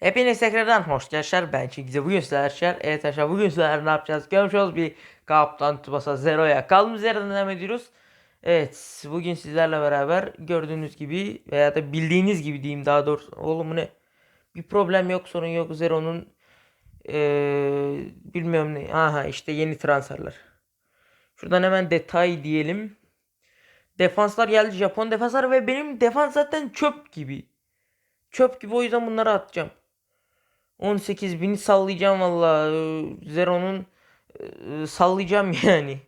Hepiniz tekrardan hoş geldiniz. Ben Çiğdem. Bugün sizlerle. Evet arkadaşlar bugün sizlerle ne yapacağız? Görmüş olduğunuz bir Kaptan Tsubasa Zero'ya kaldığımız yerden devam ediyoruz. Evet bugün sizlerle beraber gördüğünüz gibi veya da bildiğiniz gibi diyeyim daha doğrusu. Oğlum ne? Bir problem yok sorun yok. Zero'nun eee, bilmiyorum ne. Aha işte yeni transferler. Şuradan hemen detay diyelim. Defanslar geldi Japon defanslar ve benim defans zaten çöp gibi. Çöp gibi o yüzden bunları atacağım. 18 bini sallayacağım valla. Ee, Zero'nun e, sallayacağım yani.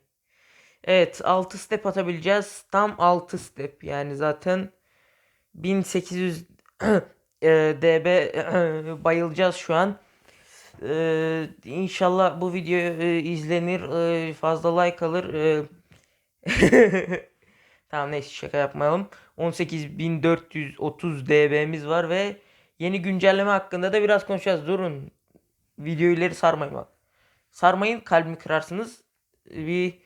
Evet 6 step atabileceğiz. Tam 6 step yani zaten 1800 e, DB bayılacağız şu an. Ee, inşallah bu video e, izlenir, e, fazla like alır. E, Tamam neyse şaka yapmayalım. 18.430 DB'miz var ve yeni güncelleme hakkında da biraz konuşacağız. Durun. Videoyu ileri sarmayın bak. Sarmayın kalbimi kırarsınız. Bir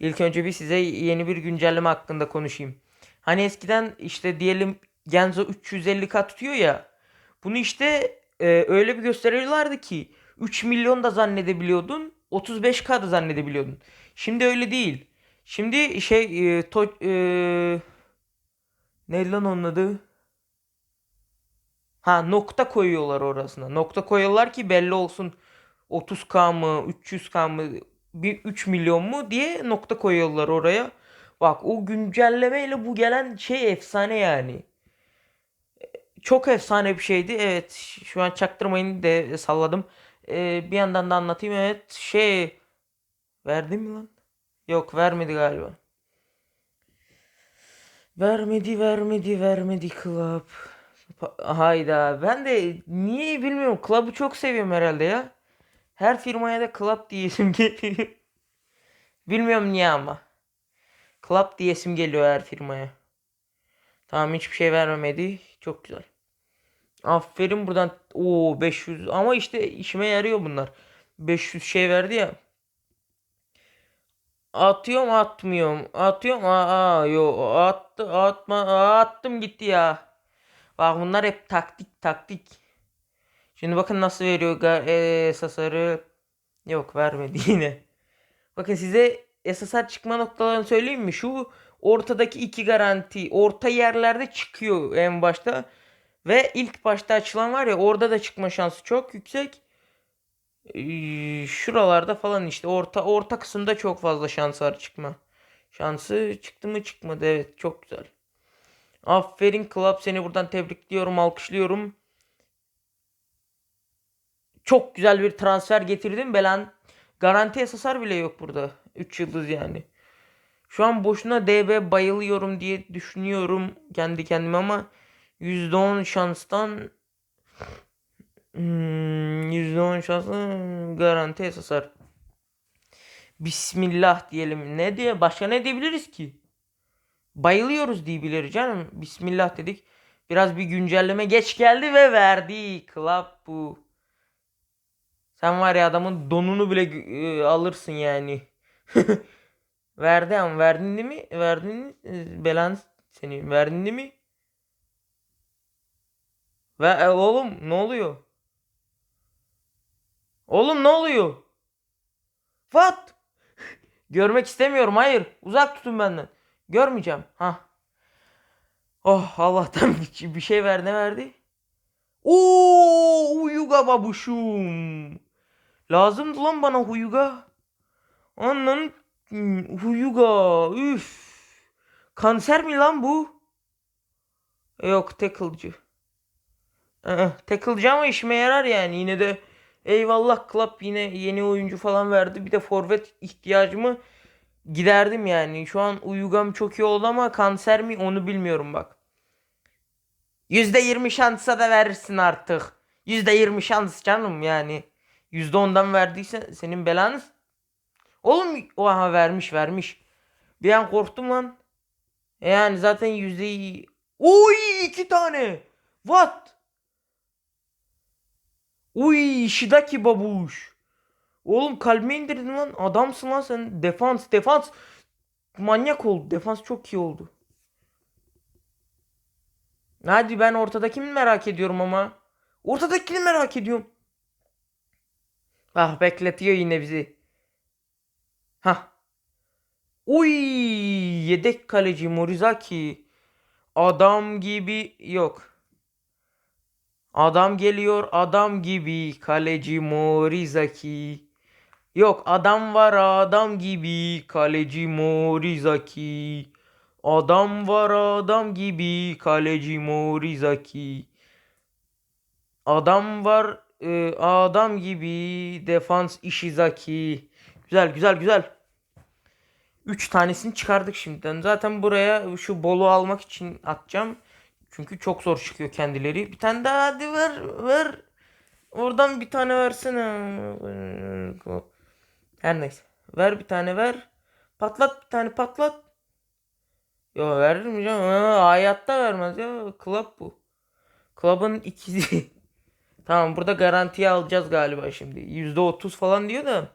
ilk önce bir size yeni bir güncelleme hakkında konuşayım. Hani eskiden işte diyelim Genzo 350k tutuyor ya. Bunu işte e, öyle bir gösteriyorlardı ki 3 milyon da zannedebiliyordun. 35k da zannedebiliyordun. Şimdi öyle değil. Şimdi şey e, to, e, ne lan onun adı? Ha nokta koyuyorlar orasına. Nokta koyuyorlar ki belli olsun 30k mı 300k mı bir 3 milyon mu diye nokta koyuyorlar oraya. Bak o güncellemeyle bu gelen şey efsane yani. Çok efsane bir şeydi. Evet şu an çaktırmayın de salladım. E, bir yandan da anlatayım. Evet şey verdim mi lan? Yok vermedi galiba. Vermedi vermedi vermedi club. Hayda ben de niye bilmiyorum club'ı çok seviyorum herhalde ya. Her firmaya da club diyesim geliyor. Bilmiyorum niye ama. Club diyesim geliyor her firmaya. Tamam hiçbir şey vermemedi. Çok güzel. Aferin buradan. Oo 500 ama işte işime yarıyor bunlar. 500 şey verdi ya. Atıyorum atmıyorum. Atıyorum aa, yo attı atma attım gitti ya. Bak bunlar hep taktik taktik. Şimdi bakın nasıl veriyor ga- e, SSR'ı. Yok vermedi yine. Bakın size SSR çıkma noktalarını söyleyeyim mi? Şu ortadaki iki garanti orta yerlerde çıkıyor en başta. Ve ilk başta açılan var ya orada da çıkma şansı çok yüksek. Ee, şuralarda falan işte orta orta kısımda çok fazla şans var çıkma. Şansı çıktı mı çıkmadı evet çok güzel. Aferin Club seni buradan tebrikliyorum alkışlıyorum. Çok güzel bir transfer getirdin Belan. Garanti esasar bile yok burada. 3 yıldız yani. Şu an boşuna DB bayılıyorum diye düşünüyorum kendi kendime ama %10 şanstan Hmm, %10 şanslı garanti esasar. Bismillah diyelim. Ne diye başka ne diyebiliriz ki? Bayılıyoruz diyebiliriz canım. Bismillah dedik. Biraz bir güncelleme geç geldi ve verdi. Club bu. Sen var ya adamın donunu bile e, alırsın yani. Verdi ama verdin değil mi? Verdin? E, Belan seni verdin değil mi? Ve e, oğlum ne oluyor? Oğlum ne oluyor? What? Görmek istemiyorum. Hayır. Uzak tutun benden. Görmeyeceğim. Ha. Oh Allah'tan bir, şey ver. Ne verdi? Oo, Huyuga babuşum. Lazımdı lan bana Huyuga. Hmm, Huyuga. Üf. Kanser mi lan bu? Yok tackle'cı. Ee, tackle'cı ama işime yarar yani. Yine de Eyvallah Club yine yeni oyuncu falan verdi. Bir de forvet ihtiyacımı giderdim yani. Şu an Uyugam çok iyi oldu ama kanser mi onu bilmiyorum bak. %20 şansa da verirsin artık. %20 şans canım yani. %10'dan verdiyse senin belanı. Oğlum oha vermiş vermiş. Bir an korktum lan. E Yani zaten yüzdeyi... Oy iki tane. What? Uy Shidaki babuş. Oğlum kalbime indirdin lan. Adamsın lan sen. Defans defans. Manyak oldu. Defans çok iyi oldu. Hadi ben ortadakini merak ediyorum ama. Ortadakini merak ediyorum. Ah bekletiyor yine bizi. Hah. Uy yedek kaleci Morizaki. Adam gibi yok. Adam geliyor adam gibi kaleci Morizaki. Yok adam var adam gibi kaleci Morizaki. Adam var adam gibi kaleci Morizaki. Adam var e, adam gibi defans Ishizaki. Güzel güzel güzel. 3 tanesini çıkardık şimdiden. Zaten buraya şu bolu almak için atacağım. Çünkü çok zor çıkıyor kendileri. Bir tane daha hadi ver ver. Oradan bir tane versene. Her neyse. Ver bir tane ver. Patlat bir tane patlat. Yo verir mi canım? Ha, hayatta vermez ya. Club bu. Club'ın ikizi. tamam burada garantiye alacağız galiba şimdi. %30 falan diyor da.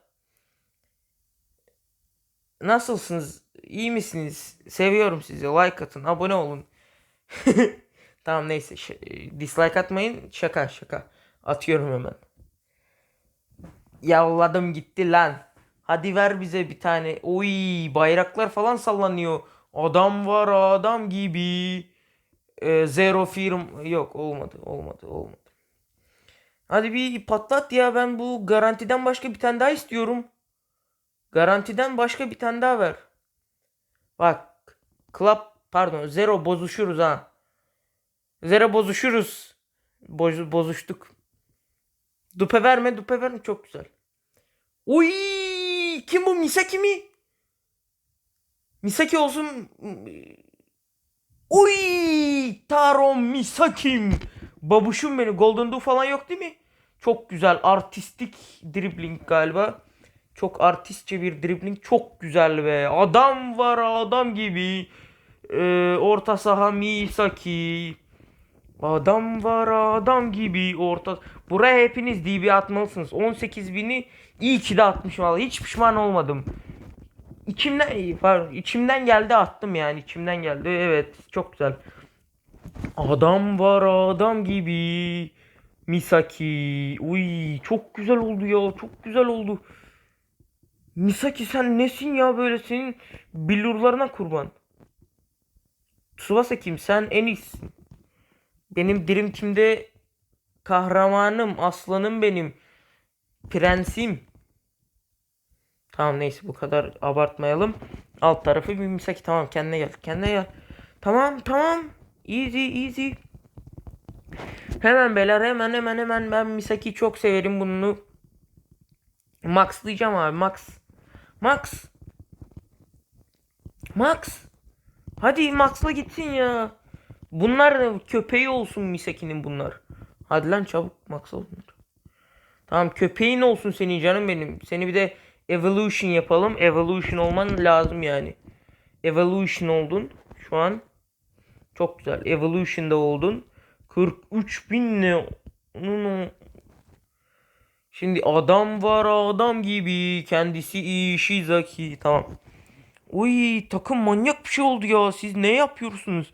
Nasılsınız? İyi misiniz? Seviyorum sizi. Like atın. Abone olun. tamam neyse. Ş- dislike atmayın. Şaka şaka. Atıyorum hemen. Yalladım gitti lan. Hadi ver bize bir tane. Oy bayraklar falan sallanıyor. Adam var adam gibi. Ee, zero firm yok olmadı olmadı olmadı. Hadi bir patlat ya ben bu garantiden başka bir tane daha istiyorum. Garantiden başka bir tane daha ver. Bak club pardon zero bozuşuruz ha. Zero bozuşuruz. Boz, bozuştuk. Dupe verme dupe verme çok güzel. Uy kim bu Misaki mi? Misaki olsun. Uy Taro Misaki'm. Babuşum beni. Golden Dew falan yok değil mi? Çok güzel artistik dribbling galiba. Çok artistçe bir dribbling. Çok güzel be. Adam var adam gibi. Ee, orta saha Misaki. Adam var adam gibi orta. Buraya hepiniz DB atmalısınız. 18 bini iyi ki de atmışım vallahi. Hiç pişman olmadım. İçimden pardon, içimden geldi attım yani. içimden geldi. Evet çok güzel. Adam var adam gibi. Misaki. Uy çok güzel oldu ya. Çok güzel oldu. Misaki sen nesin ya böyle senin billurlarına kurban. Tsubasa kim? Sen en iyisin. Benim Dream Team'de kahramanım, aslanım benim. Prensim. Tamam neyse bu kadar abartmayalım. Alt tarafı bir Misaki tamam kendine gel. Kendine gel. Tamam tamam. Easy easy. Hemen beyler hemen hemen hemen ben Misaki'yi çok severim bunu. Max diyeceğim abi Max. Max. Max. Hadi Max'la gitsin ya. Bunlar köpeği olsun Misaki'nin bunlar. Hadi lan çabuk Max'la bunlar. Tamam köpeğin olsun senin canım benim. Seni bir de evolution yapalım. Evolution olman lazım yani. Evolution oldun şu an. Çok güzel. Evolution'da oldun. 43 bin ne? Şimdi adam var adam gibi. Kendisi Ishizaki. Tamam. Uy takım manyak bir şey oldu ya. Siz ne yapıyorsunuz?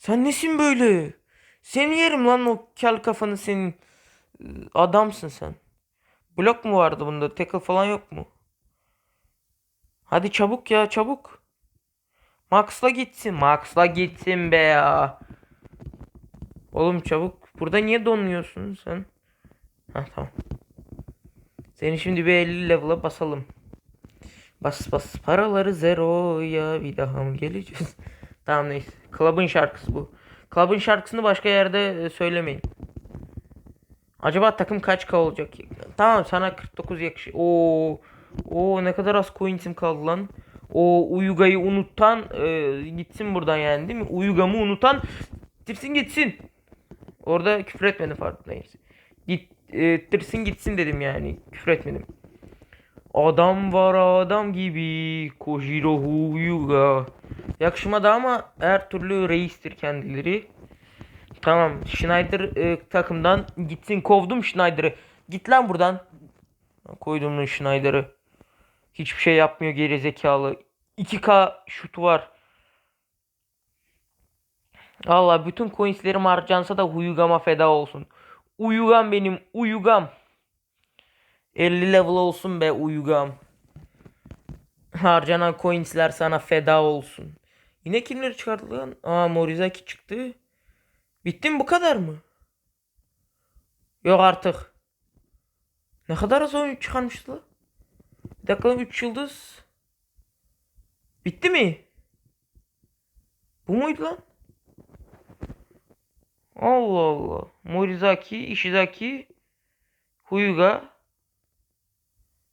Sen nesin böyle? Seni yerim lan o kel kafanı senin. Ee, Adamsın sen. Blok mu vardı bunda? Tackle falan yok mu? Hadi çabuk ya çabuk. Max'la gitsin. Max'la gitsin be ya. Oğlum çabuk. Burada niye donuyorsun sen? Ha tamam. Seni şimdi bir 50 level'a basalım. Bas bas paraları zeroya bir daha mı geleceğiz? Tamam neyse. Club'ın şarkısı bu. Club'ın şarkısını başka yerde e, söylemeyin. Acaba takım kaç k olacak? Tamam sana 49 yakışıyor. Oo. Oo ne kadar az coins'im kaldı lan. O Uyuga'yı unutan e, gitsin buradan yani değil mi? Uyugamı unutan gitsin gitsin. Orada küfür etmedim neyse. Git e, tırsın gitsin dedim yani. Küfür etmedim. Adam var adam gibi. Kojiro Huyuga. Yakışmadı ama her türlü reistir kendileri. Tamam Schneider e, takımdan gitsin kovdum Schneider'ı. Git lan buradan. Koydum lan Schneider'ı. Hiçbir şey yapmıyor geri zekalı. 2K şutu var. Allah bütün coinslerim harcansa da Huyugama feda olsun. Uyugam benim uyugam. 50 level olsun be uyugam. Harcanan coinsler sana feda olsun. Yine kimleri çıkardı lan? Aa Morizaki çıktı. Bitti mi bu kadar mı? Yok artık. Ne kadar az oyun çıkarmıştı lan? Bir dakika lan 3 yıldız. Bitti mi? Bu muydu lan? Allah Allah. Morizaki, Ishizaki, Huyuga,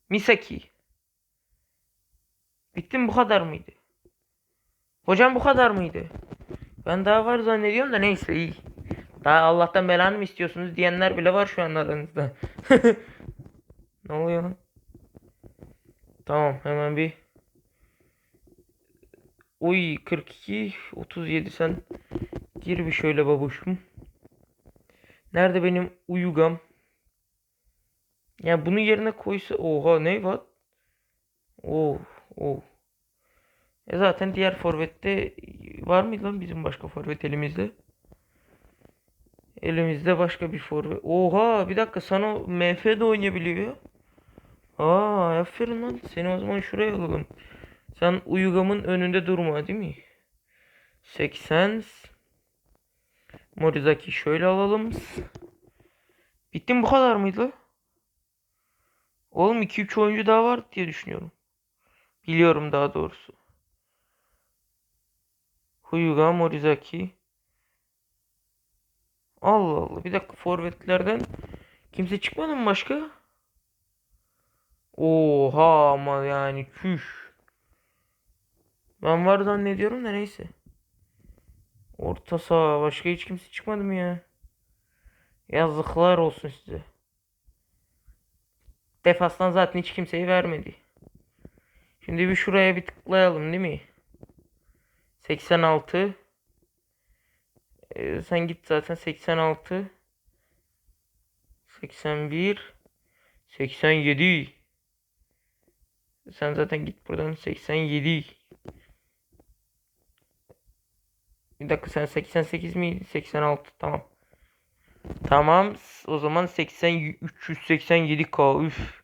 Misaki. Bitti mi bu kadar mıydı? Hocam bu kadar mıydı? Ben daha var zannediyorum da neyse iyi. Daha Allah'tan belanı mı istiyorsunuz diyenler bile var şu an aranızda. ne oluyor lan? Tamam hemen bir Uy 42 37 sen gir bir şöyle babuşum. Nerede benim uyugam? Ya bunu yerine koysa oha ne var? Oh oh. E zaten diğer forvette var mıydı lan bizim başka forvet elimizde? Elimizde başka bir forvet. Oha bir dakika sana MF de oynayabiliyor. Aa aferin lan. Seni o zaman şuraya alalım. Sen uyugamın önünde durma değil mi? 80 Morizaki şöyle alalım. Bitti mi bu kadar mıydı? Oğlum 2-3 oyuncu daha var diye düşünüyorum. Biliyorum daha doğrusu. Huyuga Morizaki. Allah Allah. Bir dakika forvetlerden kimse çıkmadı mı başka? Oha ama yani çüş. Ben var zannediyorum da neyse. Orta saha başka hiç kimse çıkmadı mı ya? Yazıklar olsun size. Defastan zaten hiç kimseyi vermedi. Şimdi bir şuraya bir tıklayalım değil mi? 86 ee, sen git zaten 86 81 87 sen zaten git buradan 87 bir dakika sen 88 miydi 86 tamam. Tamam o zaman 80 387k üf.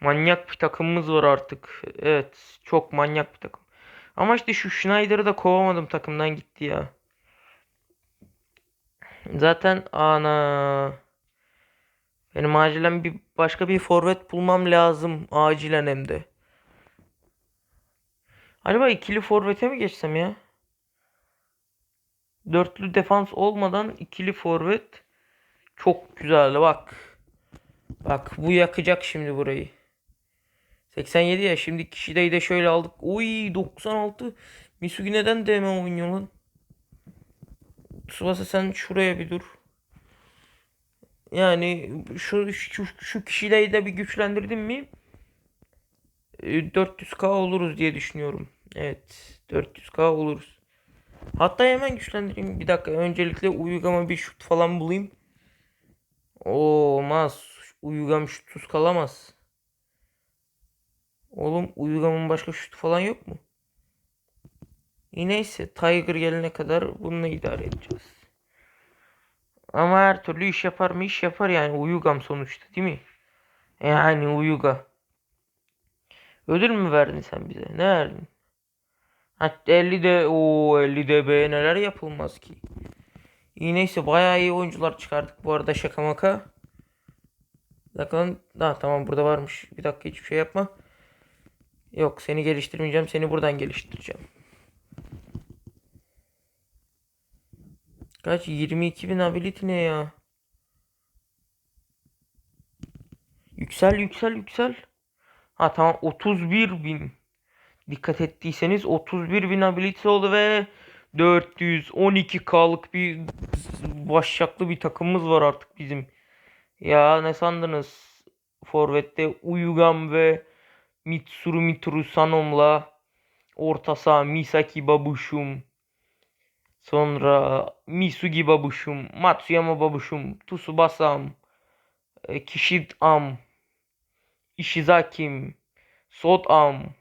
Manyak bir takımımız var artık. Evet çok manyak bir takım ama işte şu Schneider'ı da kovamadım takımdan gitti ya Zaten ana benim acilen bir başka bir forvet bulmam lazım. Acilen hem de. Acaba ikili forvete mi geçsem ya? Dörtlü defans olmadan ikili forvet çok güzel bak. Bak bu yakacak şimdi burayı. 87 ya şimdi kişideyi de şöyle aldık. Oy 96. Misugi neden DM oynuyor lan? Tsubasa sen şuraya bir dur. Yani şu şu, şu kişiyi de bir güçlendirdim mi 400k oluruz diye düşünüyorum. Evet 400k oluruz. Hatta hemen güçlendireyim. Bir dakika öncelikle uygama bir şut falan bulayım. Olmaz. Uygam şutsuz kalamaz. Oğlum uygamın başka şut falan yok mu? E neyse Tiger gelene kadar bununla idare edeceğiz. Ama her türlü iş yapar mı? iş yapar yani Uyugam sonuçta değil mi? Yani Uyuga. Ödül mü verdin sen bize? Ne verdin? Hatta 50 de o 50 de be neler yapılmaz ki. İyi neyse bayağı iyi oyuncular çıkardık bu arada şaka maka. Dakika ha, tamam burada varmış. Bir dakika hiçbir şey yapma. Yok seni geliştirmeyeceğim. Seni buradan geliştireceğim. Kaç? 22 bin ability ne ya? Yüksel yüksel yüksel. Ha tamam 31 bin. Dikkat ettiyseniz 31 bin ability oldu ve 412k'lık bir başşaklı bir takımımız var artık bizim. Ya ne sandınız? Forvet'te Uyugam ve Mitsuru Mitru Sanom'la orta saha Misaki Babuşum Sonra Misugi babuşum, Matsuyama babuşum, Tsubasa'm, e, Kishid'am, Ishizaki'm, Sot'am,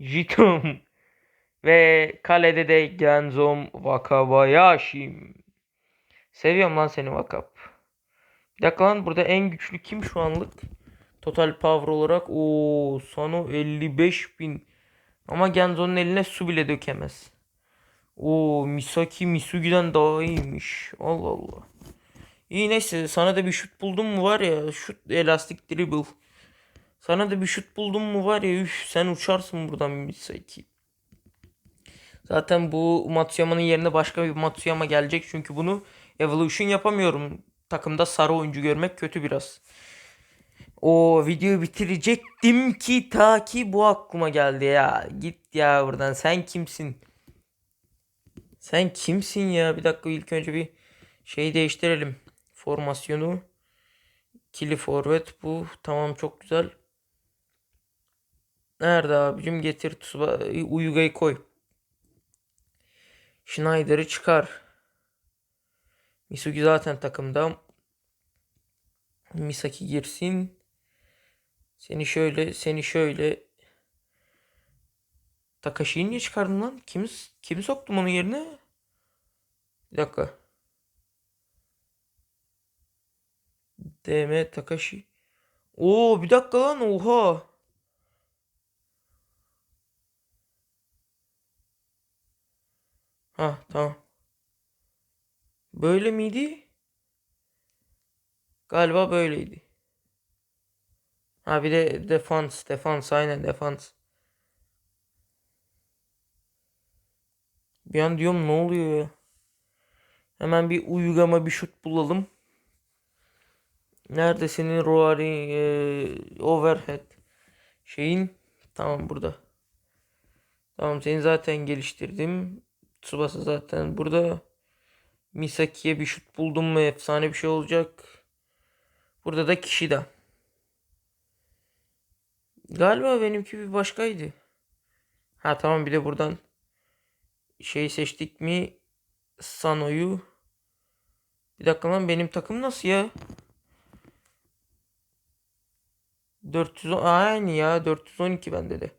Jito'm ve kalede de Genzom Wakabayashi'm. Seviyorum lan seni Vakap. Bir dakika lan burada en güçlü kim şu anlık? Total power olarak o Sano 55 bin. Ama Genzo'nun eline su bile dökemez. O Misaki Misugi'den daha iyiymiş. Allah Allah. İyi neyse sana da bir şut buldum mu var ya şut elastik dribble. Sana da bir şut buldum mu var ya üf sen uçarsın buradan Misaki. Zaten bu Matsuyama'nın yerine başka bir Matsuyama gelecek çünkü bunu evolution yapamıyorum. Takımda sarı oyuncu görmek kötü biraz. O videoyu bitirecektim ki ta ki bu aklıma geldi ya. Git ya buradan sen kimsin? Sen kimsin ya? Bir dakika ilk önce bir şey değiştirelim. Formasyonu. Kili forvet bu. Tamam çok güzel. Nerede abicim? Getir Tsuba Uyuga'yı koy. Schneider'ı çıkar. Misugi zaten takımda. Misaki girsin. Seni şöyle, seni şöyle. Takashi'yi niye çıkardın lan? Kimi, kimi soktum onun yerine? Bir dakika. DM Takashi. Oo bir dakika lan oha. Ha tamam. Böyle miydi? Galiba böyleydi. Ha bir de defans, defans aynen defans. Bir an diyorum ne oluyor ya? Hemen bir uygulama bir şut bulalım. Nerede senin Roari e, overhead şeyin? Tamam burada. Tamam seni zaten geliştirdim. Tsubasa zaten burada. Misaki'ye bir şut buldum mu efsane bir şey olacak. Burada da kişi de. Galiba benimki bir başkaydı. Ha tamam bir de buradan şey seçtik mi Sano'yu. Bir dakika lan benim takım nasıl ya? 410 aynı ya 412 bende de.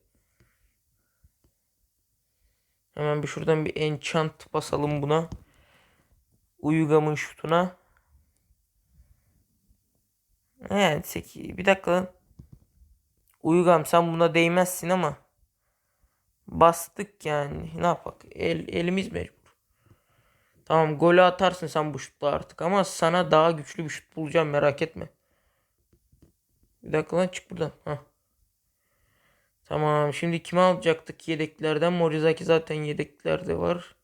Hemen bir şuradan bir enchant basalım buna. Uyugamın şutuna. Evet 8. Bir dakika lan. Uygam sen buna değmezsin ama. Bastık yani. Ne yapak? El, elimiz mecbur. Tamam golü atarsın sen bu şutla artık ama sana daha güçlü bir şut bulacağım merak etme. Bir dakika lan çık buradan. Hah. Tamam şimdi kimi alacaktık yedeklerden? Morizaki zaten yedeklerde var.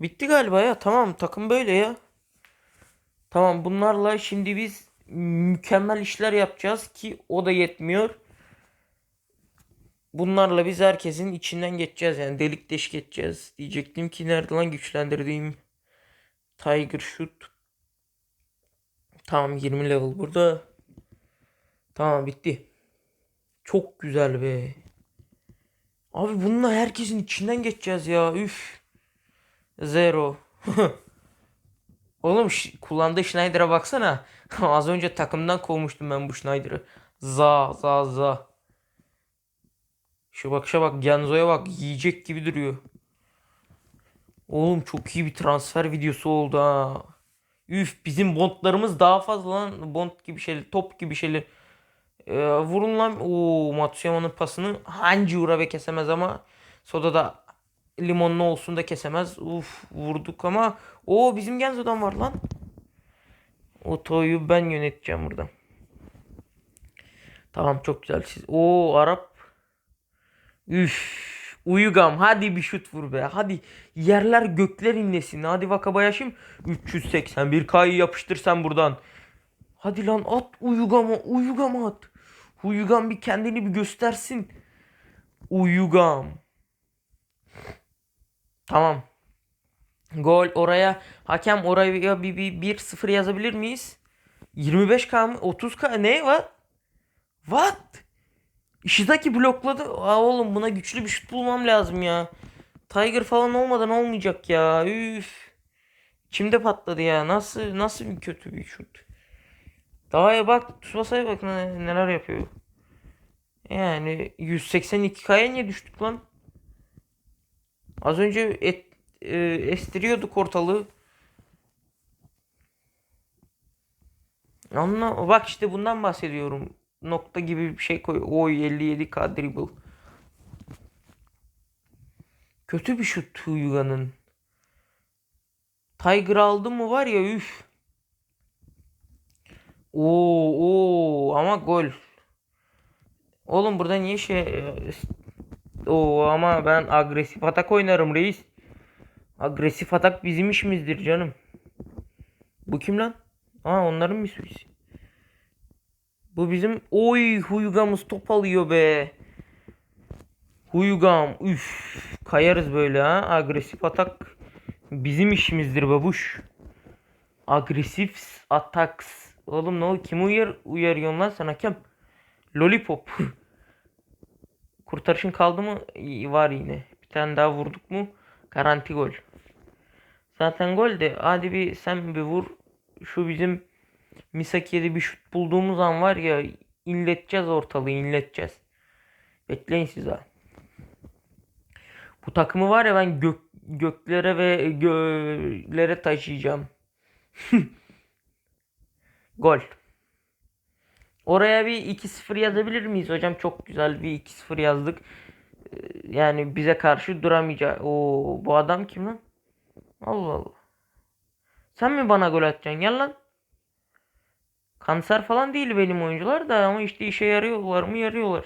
Bitti galiba ya. Tamam takım böyle ya. Tamam bunlarla şimdi biz mükemmel işler yapacağız ki o da yetmiyor. Bunlarla biz herkesin içinden geçeceğiz yani delik deşik geçeceğiz. Diyecektim ki nerede lan güçlendirdiğim Tiger Shoot. Tamam 20 level burada. Tamam bitti. Çok güzel be. Abi bununla herkesin içinden geçeceğiz ya. Üf. Zero. Oğlum kullandığı Schneider'a baksana. Az önce takımdan kovmuştum ben bu Schneider'ı. Za za za. Şu bakışa bak Genzo'ya bak yiyecek gibi duruyor. Oğlum çok iyi bir transfer videosu oldu ha. Üf bizim bondlarımız daha fazla lan. Bond gibi şeyler top gibi şeyler. Ee, vurun lan. Oo Matsuyama'nın pasını Hanji Urabe kesemez ama Soda da limonlu olsun da kesemez. Uf vurduk ama o bizim Genzo'dan var lan. Otoyu ben yöneteceğim burada. Tamam çok güzel. Siz o Arap. Üf. Uyugam hadi bir şut vur be. Hadi yerler gökler inlesin. Hadi Vakabayashim 381 K'yı yapıştır sen buradan. Hadi lan at Uyugam'a Uyugam'a at. Uyugam bir kendini bir göstersin. Uyugam. Tamam. Gol oraya hakem oraya bir, bir, bir sıfır yazabilir miyiz? 25k mı? 30k ne var? What? Ishizaki blokladı. Aa oğlum buna güçlü bir şut bulmam lazım ya. Tiger falan olmadan olmayacak ya. Üf. Kimde patladı ya. Nasıl nasıl bir kötü bir şut. Daha ya bak Tsubasa'ya bak neler yapıyor. Yani 182K'ya niye düştük lan? Az önce et, e, estiriyorduk ortalığı. Anla bak işte bundan bahsediyorum. Nokta gibi bir şey koy. Oy 57 k dribble. Kötü bir şut Huyuga'nın. Tiger aldı mı var ya üf. Oo, oo ama gol. Oğlum burada niye şey Oo ama ben agresif atak oynarım reis. Agresif atak bizim işimizdir canım. Bu kim lan? Aa onların bir sürüsü. Bu bizim oy Huygamız top alıyor be. Huygam üf kayarız böyle ha. Agresif atak bizim işimizdir babuş. Agresif attacks. Oğlum ne oldu? Kim uyar uyarıyorsun lan sen hakem? Lollipop. Kurtarışın kaldı mı? İyi, var yine. Bir tane daha vurduk mu? Garanti gol. Zaten gol de hadi bir sen bir vur. Şu bizim Misaki'ye de bir şut bulduğumuz an var ya inleteceğiz ortalığı inleteceğiz. Bekleyin siz ha. Bu takımı var ya ben gök, göklere ve göğlere taşıyacağım. Gol. Oraya bir 2-0 yazabilir miyiz hocam? Çok güzel bir 2-0 yazdık. Ee, Yani bize karşı duramayacak. Oo, bu adam kim lan? Allah Allah. Sen mi bana gol atacaksın? Gel lan. Kanser falan değil benim oyuncular da ama işte işe yarıyorlar mı yarıyorlar.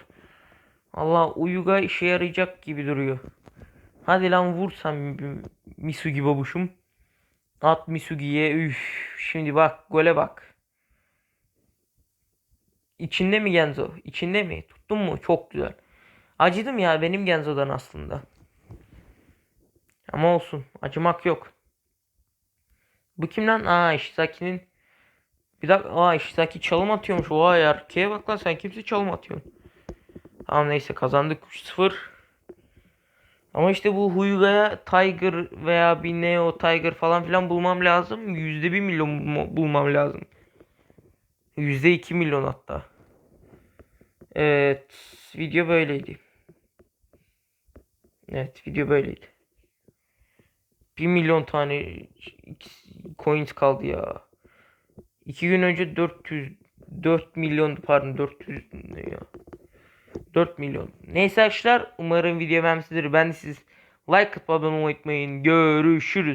Allah Uyuga işe yarayacak gibi duruyor. Hadi lan vur sen Misugi babuşum. At Misugi'ye. Üf. Şimdi bak gole bak. İçinde mi Genzo? İçinde mi? Tuttun mu? Çok güzel. Acıdım ya benim Genzo'dan aslında. Ama olsun. Acımak yok. Bu kim lan? Aa Ishizaki'nin bir dakika. Aa Ishizaki çalım atıyormuş. Vay erkeğe bak lan sen kimse çalım atıyorsun. Tamam neyse kazandık 3-0. Ama işte bu Huyuga'ya Tiger veya bir Neo Tiger falan filan bulmam lazım. Yüzde bir milyon bulma- bulmam lazım. Yüzde iki milyon hatta. Evet. Video böyleydi. Evet video böyleydi. 1 milyon tane coins kaldı ya. 2 gün önce 400 4 milyon pardon 400 ne ya. 4 milyon. Neyse arkadaşlar umarım video beğenmişsinizdir. Ben de siz like atıp abone olmayı unutmayın. Görüşürüz.